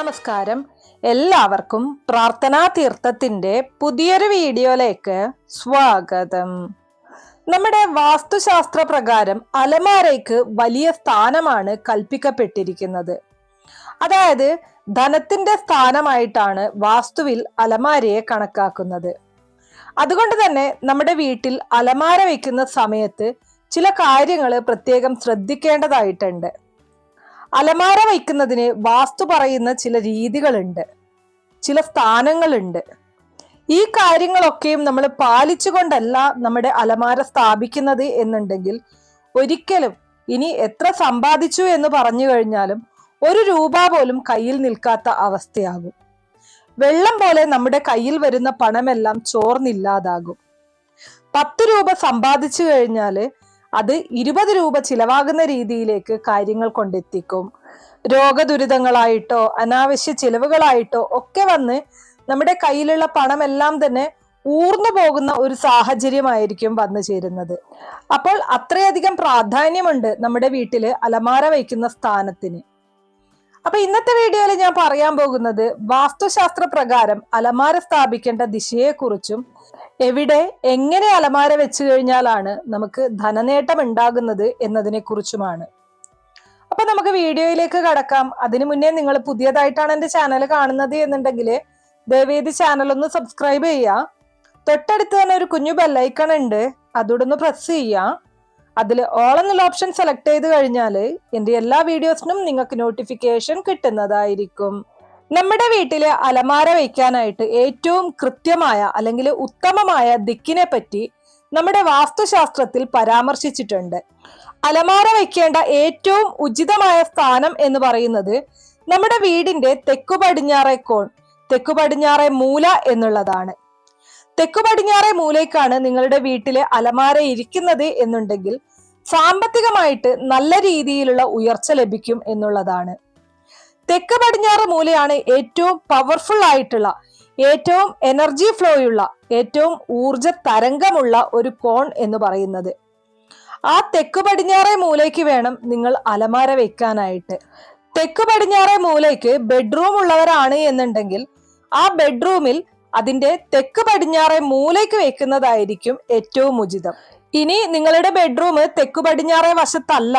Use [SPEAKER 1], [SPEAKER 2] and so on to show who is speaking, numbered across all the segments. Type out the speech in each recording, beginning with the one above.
[SPEAKER 1] നമസ്കാരം. എല്ലാവർക്കും പ്രാർത്ഥനാ തീർത്ഥത്തിന്റെ പുതിയൊരു വീഡിയോയിലേക്ക് സ്വാഗതം. നമ്മുടെ വാസ്തുശാസ്ത്ര പ്രകാരം അലമാരയ്ക്ക് വലിയ സ്ഥാനമാണ് കൽപ്പിക്കപ്പെട്ടിരിക്കുന്നത്. അതായത് ധനത്തിന്റെ സ്ഥാനമായിട്ടാണ് വാസ്തുവിൽ അലമാരയെ കണക്കാക്കുന്നത്. അതുകൊണ്ട് തന്നെ നമ്മുടെ വീട്ടിൽ അലമാര വയ്ക്കുന്ന സമയത്ത് ചില കാര്യങ്ങൾ പ്രത്യേകം ശ്രദ്ധിക്കേണ്ടതായിട്ടുണ്ട്. അലമാര വയ്ക്കുന്നതിന് വാസ്തു പറയുന്ന ചില രീതികളുണ്ട്. ചില സ്ഥാനങ്ങളുണ്ട്. ഈ കാര്യങ്ങളൊക്കെയും നമ്മൾ പാലിച്ചുകൊണ്ടല്ല നമ്മുടെ അലമാര സ്ഥാപിക്കുന്നത് എന്നുണ്ടെങ്കിൽ ഒരിക്കലും ഇനി എത്ര സമ്പാദിച്ചു എന്ന് പറഞ്ഞു കഴിഞ്ഞാലും ഒരു രൂപ പോലും കയ്യിൽ നിൽക്കാത്ത അവസ്ഥയാകും. വെള്ളം പോലെ നമ്മുടെ കയ്യിൽ വരുന്ന പണമെല്ലാം ചോർന്നില്ലാതാകും. പത്ത് രൂപ സമ്പാദിച്ചു കഴിഞ്ഞാൽ അത് ഇരുപത് രൂപ ചിലവാകുന്ന രീതിയിലേക്ക് കാര്യങ്ങൾ കൊണ്ടെത്തിക്കും. രോഗദുരിതങ്ങളായിട്ടോ അനാവശ്യ ചിലവുകളായിട്ടോ ഒക്കെ വന്ന് നമ്മുടെ കയ്യിലുള്ള പണമെല്ലാം തന്നെ ഊർന്നു പോകുന്ന ഒരു സാഹചര്യമായിരിക്കും വന്നു ചേരുന്നത്. അപ്പോൾ അത്രയധികം പ്രാധാന്യമുണ്ട് നമ്മുടെ വീട്ടിൽ അലമാര വയ്ക്കുന്ന സ്ഥാനത്തിന്. അപ്പൊ ഇന്നത്തെ വീഡിയോയിൽ ഞാൻ പറയാൻ പോകുന്നത് വാസ്തുശാസ്ത്ര പ്രകാരം അലമാര സ്ഥാപിക്കേണ്ട ദിശയെക്കുറിച്ചും എവിടെ എങ്ങനെ അലമാര വെച്ചു കഴിഞ്ഞാലാണ് നമുക്ക് ധനനേട്ടം ഉണ്ടാകുന്നത് എന്നതിനെ കുറിച്ചുമാണ് അപ്പൊ നമുക്ക് വീഡിയോയിലേക്ക് കടക്കാം. അതിനു മുന്നേ നിങ്ങൾ പുതിയതായിട്ടാണ് എന്റെ ചാനൽ കാണുന്നത് എന്നുണ്ടെങ്കിൽ ദയവേദി ചാനൽ ഒന്ന് സബ്സ്ക്രൈബ് ചെയ്യുക. തൊട്ടടുത്ത് തന്നെ ഒരു കുഞ്ഞു ബെല്ലൈക്കൺ ഉണ്ട്. അതോടെ ഒന്ന് പ്രസ് ചെയ്യുക. അതിൽ ഓൾ എന്നുള്ള ഓപ്ഷൻ സെലക്ട് ചെയ്ത് കഴിഞ്ഞാൽ എന്റെ എല്ലാ വീഡിയോസിനും നിങ്ങൾക്ക് നോട്ടിഫിക്കേഷൻ കിട്ടുന്നതായിരിക്കും. നമ്മുടെ വീട്ടിലെ അലമാര വയ്ക്കാനായിട്ട് ഏറ്റവും കൃത്യമായ അല്ലെങ്കിൽ ഉത്തമമായ ദിക്കിനെ പറ്റി നമ്മുടെ വാസ്തുശാസ്ത്രത്തിൽ പരാമർശിച്ചിട്ടുണ്ട്. അലമാര വയ്ക്കേണ്ട ഏറ്റവും ഉചിതമായ സ്ഥാനം എന്ന് പറയുന്നത് നമ്മുടെ വീടിന്റെ തെക്കു പടിഞ്ഞാറേ കോൺ തെക്കു പടിഞ്ഞാറെ മൂല എന്നുള്ളതാണ്. തെക്കു പടിഞ്ഞാറെ മൂലയ്ക്കാണ് നിങ്ങളുടെ വീട്ടിലെ അലമാര ഇരിക്കുന്നത് എന്നുണ്ടെങ്കിൽ സാമ്പത്തികമായിട്ട് നല്ല രീതിയിലുള്ള ഉയർച്ച ലഭിക്കും എന്നുള്ളതാണ്. തെക്ക് പടിഞ്ഞാറ് മൂലയാണ് ഏറ്റവും പവർഫുൾ ആയിട്ടുള്ള ഏറ്റവും എനർജി ഫ്ലോയുള്ള ഏറ്റവും ഊർജ തരംഗമുള്ള ഒരു കോൺ എന്ന് പറയുന്നത്. ആ തെക്ക് പടിഞ്ഞാറേ മൂലയ്ക്ക് വേണം നിങ്ങൾ അലമാര വെക്കാനായിട്ട്. തെക്ക് പടിഞ്ഞാറേ മൂലയ്ക്ക് ബെഡ്റൂം ഉള്ളവരാണ് എന്നുണ്ടെങ്കിൽ ആ ബെഡ്റൂമിൽ അതിന്റെ തെക്ക് പടിഞ്ഞാറേ മൂലയ്ക്ക് വെക്കുന്നതായിരിക്കും ഏറ്റവും ഉചിതം. ഇനി നിങ്ങളുടെ ബെഡ്റൂം തെക്ക് പടിഞ്ഞാറേ വശത്തല്ല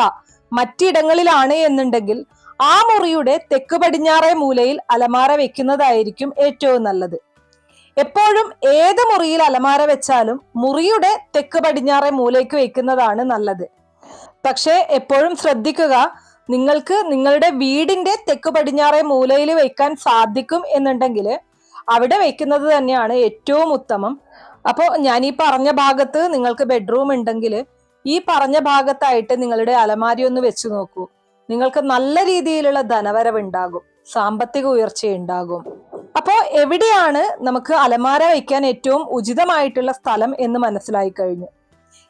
[SPEAKER 1] മറ്റിടങ്ങളിലാണ് എന്നുണ്ടെങ്കിൽ ആ മുറിയുടെ തെക്ക് പടിഞ്ഞാറേ മൂലയിൽ അലമാര വെക്കുന്നതായിരിക്കും ഏറ്റവും നല്ലത്. എപ്പോഴും ഏത് മുറിയിൽ അലമാര വെച്ചാലും മുറിയുടെ തെക്ക് പടിഞ്ഞാറേ മൂലയ്ക്ക് വെക്കുന്നതാണ് നല്ലത്. പക്ഷേ എപ്പോഴും ശ്രദ്ധിക്കുക നിങ്ങൾക്ക് നിങ്ങളുടെ വീടിന്റെ തെക്ക് പടിഞ്ഞാറേ മൂലയിൽ വെക്കാൻ സാധിക്കും എന്നുണ്ടെങ്കിൽ അവിടെ വെക്കുന്നത് തന്നെയാണ് ഏറ്റവും ഉത്തമം. അപ്പോൾ ഞാൻ ഈ പറഞ്ഞ ഭാഗത്ത് നിങ്ങൾക്ക് ബെഡ്റൂം ഉണ്ടെങ്കിൽ ഈ പറഞ്ഞ ഭാഗത്തായിട്ട് നിങ്ങളുടെ അലമാരി ഒന്ന് വെച്ചു നോക്കൂ. നിങ്ങൾക്ക് നല്ല രീതിയിലുള്ള ധനവരവ് ഉണ്ടാകും സാമ്പത്തിക ഉയർച്ച ഉണ്ടാകും അപ്പോൾ എവിടെയാണ് നമുക്ക് അലമാര വയ്ക്കാൻ ഏറ്റവും ഉചിതമായിട്ടുള്ള സ്ഥലം എന്ന് മനസ്സിലായി കഴിഞ്ഞു.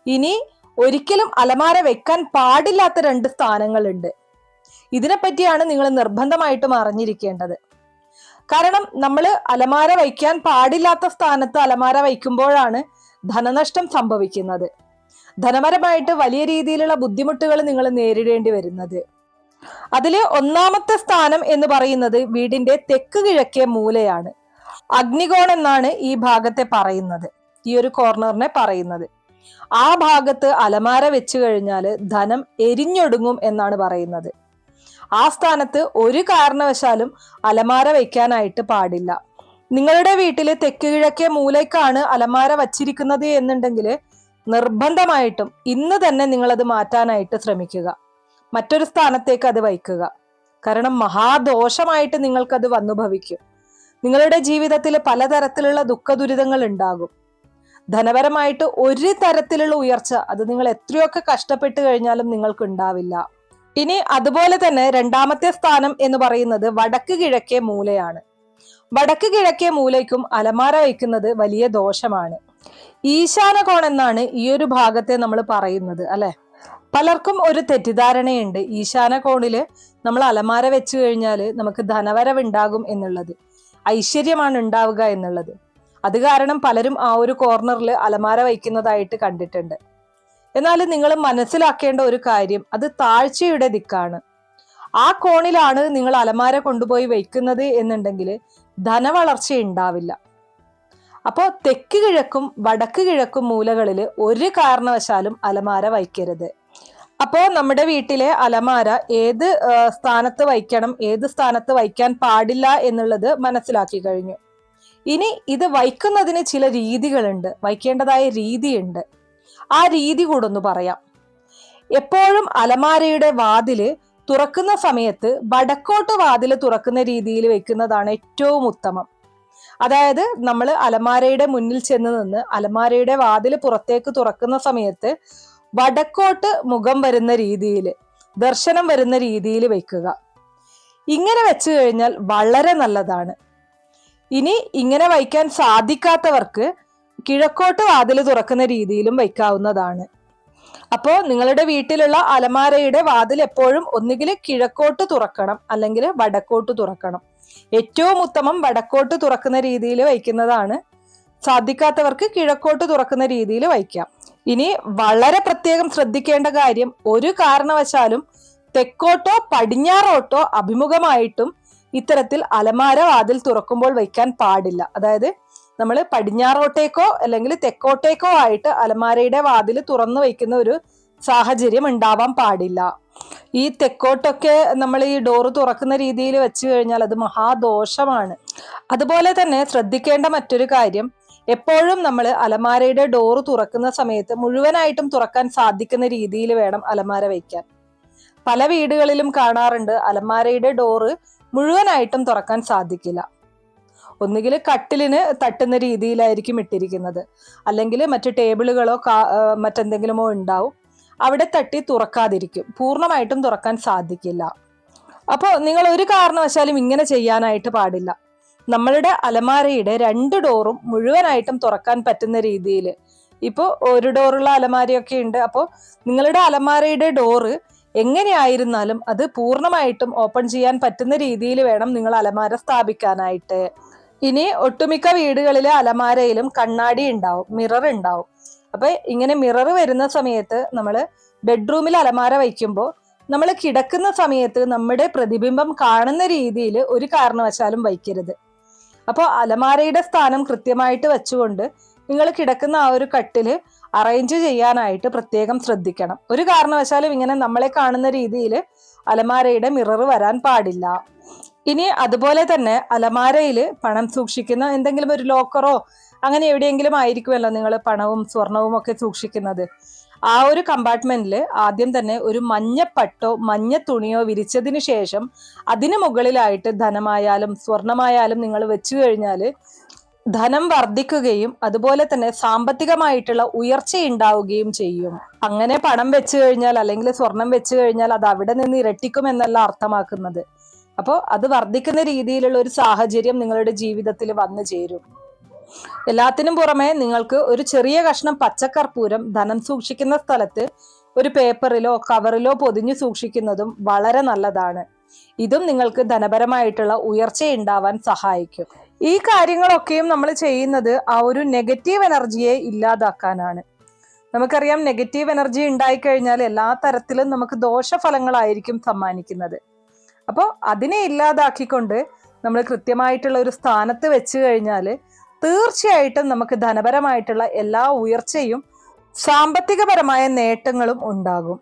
[SPEAKER 1] ഇനി ഒരിക്കലും അലമാര വെക്കാൻ പാടില്ലാത്ത രണ്ട് സ്ഥാനങ്ങളുണ്ട്. ഇതിനെപ്പറ്റിയാണ് നിങ്ങൾ നിർബന്ധമായിട്ടും അറിഞ്ഞിരിക്കേണ്ടത്. കാരണം നമ്മൾ അലമാര വയ്ക്കാൻ പാടില്ലാത്ത സ്ഥാനത്ത് അലമാര വയ്ക്കുമ്പോഴാണ് ധനനഷ്ടം സംഭവിക്കുന്നത്. ധനപരമായിട്ട് വലിയ രീതിയിലുള്ള ബുദ്ധിമുട്ടുകൾ നിങ്ങൾ നേരിടേണ്ടി വരുന്നത്. അതിൽ ഒന്നാമത്തെ സ്ഥാനം എന്ന് പറയുന്നത് വീടിന്റെ തെക്ക് കിഴക്കേ മൂലയാണ്. അഗ്നികോൺ എന്നാണ് ഈ ഭാഗത്തെ പറയുന്നത്. ഈ ഒരു കോർണറിനെ പറയുന്നത്. ആ ഭാഗത്ത് അലമാര വെച്ചു കഴിഞ്ഞാൽ ധനം എരിഞ്ഞൊടുങ്ങും എന്നാണ് പറയുന്നത്. ആ സ്ഥാനത്ത് ഒരു കാരണവശാലും അലമാര വയ്ക്കാനായിട്ട് പാടില്ല. നിങ്ങളുടെ വീട്ടിലെ തെക്ക് കിഴക്കേ മൂലയ്ക്കാണ് അലമാര വച്ചിരിക്കുന്നത് എന്നുണ്ടെങ്കിൽ നിർബന്ധമായിട്ടും ഇന്ന് തന്നെ നിങ്ങളത് മാറ്റാനായിട്ട് ശ്രമിക്കുക. മറ്റൊരു സ്ഥാനത്തേക്ക് അത് വയ്ക്കുക കാരണം മഹാദോഷമായിട്ട് നിങ്ങൾക്കത് വന്നു ഭവിക്കും നിങ്ങളുടെ ജീവിതത്തിൽ പലതരത്തിലുള്ള ദുഃഖ ദുരിതങ്ങൾ ഉണ്ടാകും. ധനപരമായിട്ട് ഒരു തരത്തിലുള്ള ഉയർച്ച അത് നിങ്ങൾ എത്രയൊക്കെ കഷ്ടപ്പെട്ട് കഴിഞ്ഞാലും നിങ്ങൾക്ക് ഉണ്ടാവില്ല. ഇനി അതുപോലെ തന്നെ രണ്ടാമത്തെ സ്ഥാനം എന്ന് പറയുന്നത് വടക്ക് കിഴക്കേ മൂലയാണ്. വടക്ക് കിഴക്കേ മൂലയ്ക്കും അലമാര വയ്ക്കുന്നത് വലിയ ദോഷമാണ്. ഈശാന കോൺ എന്നാണ് ഈ ഒരു ഭാഗത്തെ നമ്മൾ പറയുന്നത് അല്ലെ? പലർക്കും ഒരു തെറ്റിദ്ധാരണയുണ്ട്. ഈശാന കോണിൽ നമ്മൾ അലമാര വെച്ചു കഴിഞ്ഞാൽ നമുക്ക് ധനവരവ് ഉണ്ടാകും എന്നുള്ളത്. ഐശ്വര്യമാണ് ഉണ്ടാവുക എന്നുള്ളത്. അത് കാരണം പലരും ആ ഒരു കോർണറിൽ അലമാര വയ്ക്കുന്നതായിട്ട് കണ്ടിട്ടുണ്ട്. എന്നാൽ നിങ്ങൾ മനസ്സിലാക്കേണ്ട ഒരു കാര്യം അത് താഴ്ചയുടെ ദിക്കാണ്. ആ കോണിലാണ് നിങ്ങൾ അലമാര കൊണ്ടുപോയി വയ്ക്കുന്നത് എന്നുണ്ടെങ്കിൽ ധനവളർച്ച ഉണ്ടാവില്ല. അപ്പോൾ തെക്ക് കിഴക്കും വടക്ക് കിഴക്കും മൂലകളിൽ ഒരു കാരണവശാലും അലമാര വയ്ക്കരുത്. അപ്പോൾ നമ്മുടെ വീട്ടിലെ അലമാര ഏത് സ്ഥാനത്ത് വയ്ക്കണം ഏത് സ്ഥാനത്ത് വയ്ക്കാൻ പാടില്ല എന്നുള്ളത് മനസ്സിലാക്കി കഴിഞ്ഞു. ഇനി ഇത് വയ്ക്കുന്നതിന് ചില രീതികളുണ്ട്. വയ്ക്കേണ്ടതായ രീതിയുണ്ട്. ആ രീതി കൂടെ ഒന്ന് പറയാം. എപ്പോഴും അലമാരയുടെ വാതിൽ തുറക്കുന്ന സമയത്ത് വടക്കോട്ട് വാതിൽ തുറക്കുന്ന രീതിയിൽ വെക്കുന്നതാണ് ഏറ്റവും ഉത്തമം. അതായത് നമ്മൾ അലമാരയുടെ മുന്നിൽ ചെന്ന് നിന്ന് അലമാരയുടെ വാതിൽ പുറത്തേക്ക് തുറക്കുന്ന സമയത്ത് വടക്കോട്ട് മുഖം വരുന്ന രീതിയിൽ ദർശനം വരുന്ന രീതിയിൽ വയ്ക്കുക ഇങ്ങനെ വെച്ചു കഴിഞ്ഞാൽ വളരെ നല്ലതാണ്. ഇനി ഇങ്ങനെ വയ്ക്കാൻ സാധിക്കാത്തവർക്ക് കിഴക്കോട്ട് വാതിൽ തുറക്കുന്ന രീതിയിലും വയ്ക്കാവുന്നതാണ്. അപ്പോൾ നിങ്ങളുടെ വീട്ടിലുള്ള അലമാരയുടെ വാതിൽ എപ്പോഴും ഒന്നുകിൽ കിഴക്കോട്ട് തുറക്കണം അല്ലെങ്കിൽ വടക്കോട്ട് തുറക്കണം. ഏറ്റവും ഉത്തമം വടക്കോട്ട് തുറക്കുന്ന രീതിയിൽ വയ്ക്കുന്നതാണ്. സാധിക്കാത്തവർക്ക് കിഴക്കോട്ട് തുറക്കുന്ന രീതിയിൽ വയ്ക്കാം. ഇനി വളരെ പ്രത്യേകം ശ്രദ്ധിക്കേണ്ട കാര്യം ഒരു കാരണവശാലും തെക്കോട്ടോ പടിഞ്ഞാറോട്ടോ അഭിമുഖമായിട്ടും ഇത്തരത്തിൽ അലമാര വാതിൽ തുറക്കുമ്പോൾ വയ്ക്കാൻ പാടില്ല. അതായത് നമ്മൾ പടിഞ്ഞാറോട്ടേക്കോ അല്ലെങ്കിൽ തെക്കോട്ടേക്കോ ആയിട്ട് അലമാരയുടെ വാതിൽ തുറന്നു വയ്ക്കുന്ന ഒരു സാഹചര്യം ഉണ്ടാവാൻ പാടില്ല. ഈ തെക്കോട്ടൊക്കെ നമ്മൾ ഈ ഡോറ് തുറക്കുന്ന രീതിയിൽ വെച്ച് കഴിഞ്ഞാൽ അത് മഹാദോഷമാണ്. അതുപോലെ തന്നെ ശ്രദ്ധിക്കേണ്ട മറ്റൊരു കാര്യം എപ്പോഴും നമ്മൾ അലമാരയുടെ ഡോറ് തുറക്കുന്ന സമയത്ത് മുഴുവനായിട്ടും തുറക്കാൻ സാധിക്കുന്ന രീതിയിൽ വേണം അലമാര വയ്ക്കാൻ പല വീടുകളിലും കാണാറുണ്ട് അലമാരയുടെ ഡോറ് മുഴുവനായിട്ടും തുറക്കാൻ സാധിക്കില്ല. ഒന്നുകിൽ കട്ടിലിന് തട്ടുന്ന രീതിയിലായിരിക്കും ഇട്ടിരിക്കുന്നത്. അല്ലെങ്കിൽ മറ്റു ടേബിളുകളോ മറ്റെന്തെങ്കിലുമോ ഉണ്ടാവും. അവിടെ തട്ടി തുറക്കാതിരിക്കും. പൂർണമായിട്ടും തുറക്കാൻ സാധിക്കില്ല. അപ്പോൾ നിങ്ങൾ ഒരു കാരണവശാലും ഇങ്ങനെ ചെയ്യാനായിട്ട് പാടില്ല. നമ്മളുടെ അലമാരയുടെ രണ്ട് ഡോറും മുഴുവനായിട്ടും തുറക്കാൻ പറ്റുന്ന രീതിയിൽ. ഇപ്പോൾ ഒരു ഡോറുള്ള അലമാരയൊക്കെ ഉണ്ട്. അപ്പോൾ നിങ്ങളുടെ അലമാരയുടെ ഡോറ് എങ്ങനെയായിരുന്നാലും അത് പൂർണമായിട്ടും ഓപ്പൺ ചെയ്യാൻ പറ്റുന്ന രീതിയിൽ വേണം നിങ്ങൾ അലമാര സ്ഥാപിക്കാനായിട്ട്. ഇനി ഒട്ടുമിക്ക വീടുകളിലെ അലമാരയിലും കണ്ണാടി ഉണ്ടാവും മിറർ ഉണ്ടാവും. അപ്പൊ ഇങ്ങനെ മിറർ വരുന്ന സമയത്ത് നമ്മൾ ബെഡ്റൂമിൽ അലമാര വയ്ക്കുമ്പോൾ നമ്മൾ കിടക്കുന്ന സമയത്ത് നമ്മുടെ പ്രതിബിംബം കാണുന്ന രീതിയിൽ ഒരു കാരണവശാലും വയ്ക്കരുത്. അപ്പോൾ അലമാരയുടെ സ്ഥാനം കൃത്യമായിട്ട് വെച്ചുകൊണ്ട് നിങ്ങൾ കിടക്കുന്ന ആ ഒരു കട്ടിൽ അറേഞ്ച് ചെയ്യാനായിട്ട് പ്രത്യേകം ശ്രദ്ധിക്കണം. ഒരു കാരണവശാലും ഇങ്ങനെ നമ്മളെ കാണുന്ന രീതിയിൽ അലമാരയുടെ മിറർ വരാൻ പാടില്ല. ഇനി അതുപോലെ തന്നെ അലമാരയിൽ പണം സൂക്ഷിക്കുന്ന എന്തെങ്കിലും ഒരു ലോക്കറോ അങ്ങനെ എവിടെയെങ്കിലും ആയിരിക്കുമല്ലോ നിങ്ങൾ പണവും സ്വർണവും ഒക്കെ സൂക്ഷിക്കുന്നത്. ആ ഒരു കമ്പാർട്ട്മെന്റിൽ ആദ്യം തന്നെ ഒരു മഞ്ഞപ്പട്ടോ മഞ്ഞ തുണിയോ വിരിച്ചതിന് ശേഷം അതിന് മുകളിലായിട്ട് ധനമായാലും സ്വർണമായാലും നിങ്ങൾ വെച്ചു കഴിഞ്ഞാൽ ധനം വർദ്ധിക്കുകയും അതുപോലെ തന്നെ സാമ്പത്തികമായിട്ടുള്ള ഉയർച്ച ഉണ്ടാവുകയും ചെയ്യും. അങ്ങനെ പണം വെച്ചു കഴിഞ്ഞാൽ അല്ലെങ്കിൽ സ്വർണം വെച്ചു കഴിഞ്ഞാൽ അത് അവിടെ നിന്ന് ഇരട്ടിക്കും എന്നല്ല അർത്ഥമാക്കുന്നത്. അപ്പോൾ അത് വർദ്ധിക്കുന്ന രീതിയിലുള്ള ഒരു സാഹചര്യം നിങ്ങളുടെ ജീവിതത്തിൽ വന്നു ചേരും. എല്ലാത്തിനും പുറമെ നിങ്ങൾക്ക് ഒരു ചെറിയ കഷ്ണം പച്ചക്കർപ്പൂരം ധനം സൂക്ഷിക്കുന്ന സ്ഥലത്ത് ഒരു പേപ്പറിലോ കവറിലോ പൊതിഞ്ഞു സൂക്ഷിക്കുന്നതും വളരെ നല്ലതാണ്. ഇതും നിങ്ങൾക്ക് ധനപരമായിട്ടുള്ള ഉയർച്ച ഉണ്ടാവാൻ സഹായിക്കും. ഈ കാര്യങ്ങളൊക്കെയും നമ്മൾ ചെയ്യുന്നത് ആ ഒരു നെഗറ്റീവ് എനർജിയെ ഇല്ലാതാക്കാനാണ്. നമുക്കറിയാം നെഗറ്റീവ് എനർജി ഉണ്ടായിക്കഴിഞ്ഞാൽ എല്ലാ തരത്തിലും നമുക്ക് ദോഷഫലങ്ങളായിരിക്കും സമ്മാനിക്കുന്നത്. അപ്പോൾ അതിനെ ഇല്ലാതാക്കിക്കൊണ്ട് നമ്മൾ കൃത്യമായിട്ടുള്ള ഒരു സ്ഥാനത്ത് വെച്ച് കഴിഞ്ഞാൽ തീർച്ചയായിട്ടും നമുക്ക് ധനപരമായിട്ടുള്ള എല്ലാ ഉയർച്ചയും സാമ്പത്തികപരമായ നേട്ടങ്ങളും ഉണ്ടാകും.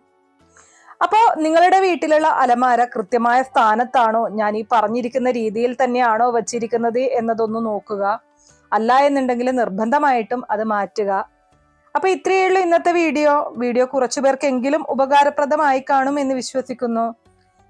[SPEAKER 1] അപ്പോൾ നിങ്ങളുടെ വീട്ടിലുള്ള അലമാര കൃത്യമായ സ്ഥാനത്താണോ? ഞാൻ ഈ പറഞ്ഞിരിക്കുന്ന രീതിയിൽ തന്നെയാണോ വച്ചിരിക്കുന്നത് എന്നതൊന്ന് നോക്കുക. അല്ല എന്നുണ്ടെങ്കിൽ നിർബന്ധമായിട്ടും അത് മാറ്റുക. അപ്പൊ ഇത്രയേ ഉള്ളൂ ഇന്നത്തെ വീഡിയോ. വീഡിയോ കുറച്ചു പേർക്കെങ്കിലും ഉപകാരപ്രദമായി കാണും എന്ന് വിശ്വസിക്കുന്നു.